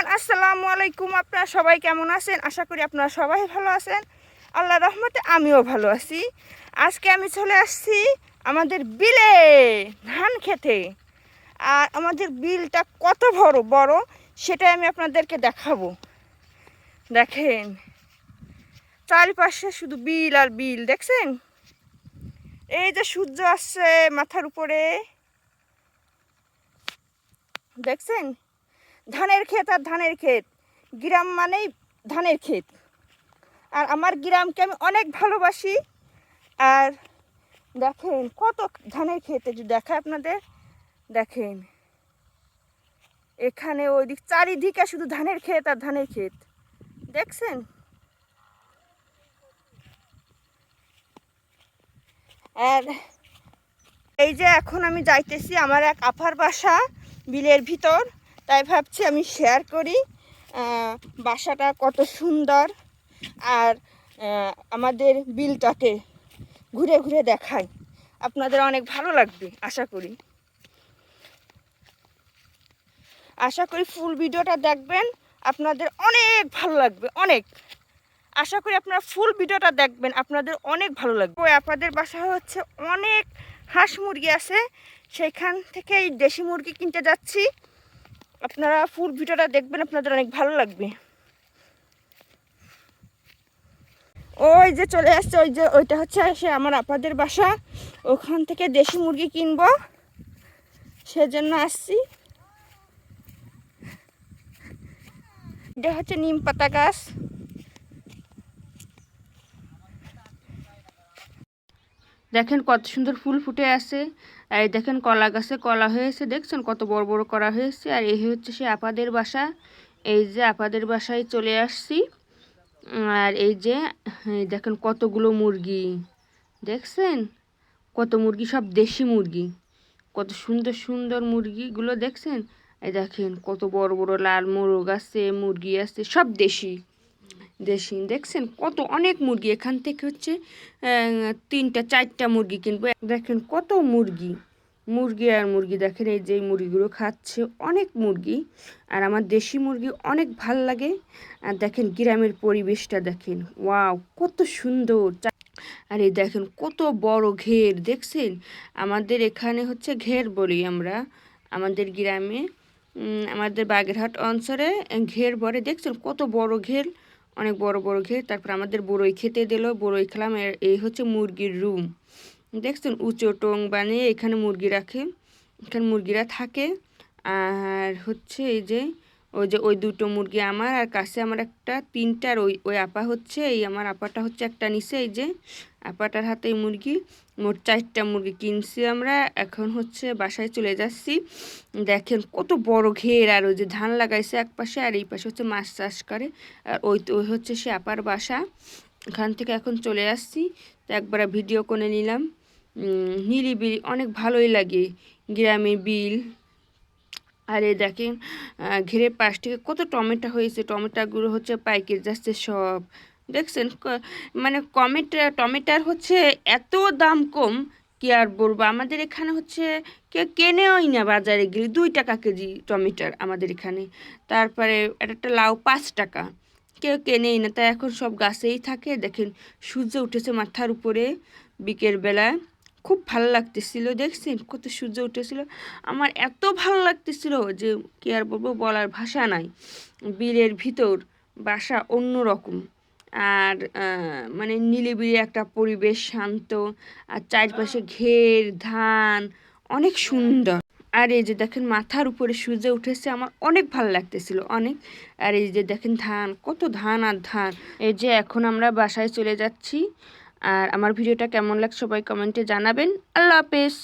Everyone, আসসালামু আলাইকুম। আপনারা সবাই কেমন আছেন? আশা করি আপনারা সবাই ভালো আছেন। আল্লাহ রহমতে আমিও ভালো আছি। আজকে আমি চলে আসছি আমাদের বিলে ধান খেতে। আর আমাদের বিলটা কত বড় বড় সেটাই আমি আপনাদেরকে দেখাবো। দেখেন, চারিপাশে শুধু বিল আর বিল, দেখছেন? এই যে সূর্য আসছে মাথার উপরে। দেখছেন? ধানের ক্ষেত আর ধানের ক্ষেত। গ্রাম মানেই ধানের ক্ষেত। আর আমার গ্রামকে আমি অনেক ভালোবাসি। আর দেখেন কত ধানের ক্ষেত যদি দেখায় আপনাদের? দেখেন। এখানে ওই দিক চারিদিকে শুধু ধানের ক্ষেত আর ধানের ক্ষেত। দেখছেন? আর এই যে এখন আমি যাইতেছি আমার এক আফার বাসা, বিলের ভিতর। তাই ভাবছি আমি শেয়ার করি। বাসাটা কত সুন্দর আর আমাদের বিলটাকে ঘুরে ঘুরে দেখাই। আপনাদের অনেক ভালো লাগবে, আশা করি। আশা করি ফুল ভিডিওটা দেখবেন। আপনাদের অনেক ভালো লাগবে, অনেক। আশা করি আপনারা ফুল ভিডিওটা দেখবেন, আপনাদের অনেক ভালো লাগবে। ওই আপনাদের বাসা হচ্ছে অনেক হাঁস মুরগি আছে সেখান থেকে এই দেশি মুরগি কিনতে যাচ্ছি। আপনারা ফুল ভিডিওটা দেখবেন, আপনাদের অনেক ভালো লাগবে। ওই যে চলে আসছে, ওই যে, ওইটা হচ্ছে সে আমার আপাদের বাসা। ওখান থেকে দেশি মুরগি কিনবো। সেজন্য আসছি। এটা হচ্ছে নিম পাতা গাছ। দেখেন কত সুন্দর ফুল ফুটে আছে। আর দেখেন কলা গাছে কলা হয়েছে, দেখছেন কত বড় বড় করা হয়েছে? আর এই হচ্ছে সে আপাদের বাসা। এই যে আপাদের বাসায় চলে আসছি। আর এই যে দেখেন কতগুলো মুরগি। দেখছেন? কত মুরগি, সব দেশি মুরগি। কত সুন্দর সুন্দর মুরগিগুলো দেখছেন? এই দেখেন কত বড় বড় লাল মোরগ আছে, মুরগি আছে, সব দেশি। দেশি দেখছেন? কত অনেক মুরগি এখান থেকে হচ্ছে তিনটা, চারটা মুরগি কিনবো। দেখেন কত মুরগি মুরগি আর মুরগি। দেখেন এই যে মুরগিগুলো খাচ্ছে অনেক মুরগি, আর আমার দেশি মুরগি অনেক ভালো লাগে। আর দেখেন গ্রামের পরিবেশটা দেখেন, ওয়াও, কত সুন্দর। আর এই দেখেন কত বড় ঘের, দেখছেন? আমাদের এখানে হচ্ছে ঘের বলি আমরা। আমাদের গ্রামে আমাদের বাগেরহাট অঞ্চলে ঘের বলে। দেখছেন কত বড় ঘের? অনেক বড় বড় ঘে তারপর আমাদের বড়ই খেতে দিল, বড়ই খেলাম। এই হচ্ছে মুরগির রুম। দেখছেন? উঁচু টং বানিয়ে এখানে মুরগি রাখে। এখানে মুরগিরা থাকে। আর হচ্ছে এই যে ওই যে ওই দুটো মুরগি আমার আর কাছে আমার একটা, তিনটার ওই ওই আপা হচ্ছে, এই আমার আপাটা হচ্ছে একটা নিচে এই যে আপাটার হাতে এই মুরগি, মোট চারটা মুরগি কিনছি আমরা, এখন হচ্ছে বাসায় চলে যাচ্ছি। দেখেন কত বড় ঘের আর ওই যে ধান লাগাইছে এক পাশে আর এই পাশে হচ্ছে মাছ চাষ করে, আর ওই ওই হচ্ছে সে আপার বাসা। এখান থেকে এখন চলে আসছি, তো একবার ভিডিও করে নিলাম। নিরিবিলি, অনেক ভালোই লাগে। গ্রামের বিল আর এই দেখেন ঘেরের পাশ থেকে কত টমেটো হয়েছে। টমেটোগুলো হচ্ছে পাইকারি যাচ্ছে সব। দেখছেন মানে কমেটা টমেটার হচ্ছে এত দাম কম, কি আর বলব? আমাদের এখানে হচ্ছে কেউ কেনেওই না বাজারে গেলে দুই টাকা কেজি টমেটোর আমাদের এখানে। তারপরে একটা লাউ পাঁচ টাকা, কেউ কেনেই না। তাই এখন সব গাছেই থাকে। দেখেন, সূর্য উঠেছে মাথার উপরে বিকেলবেলা খুব ভালো লাগতেছিল দেখছেন কত সূর্য উঠেছিল। আমার এত ভালো লাগতেছিল যে কি আর বলব, বলার ভাষা নাই। বিলের ভিতর বাসা অন্যরকম। আর মানে নিলিবিলি একটা পরিবেশ শান্ত, আর চারপাশে ঘের, ধান, অনেক সুন্দর। আর এই যে দেখেন মাথার উপরে সূর্য উঠেছে, আমার অনেক ভালো লাগতেছিল, অনেক। আর এই যে দেখেন ধান, কত ধান আর ধান। এই যে এখন আমরা বাসায় চলে যাচ্ছি। আর আমার ভিডিওটা কেমন লাগছে সবাই কমেন্টে জানাবেন। আল্লাহ হাফেজ।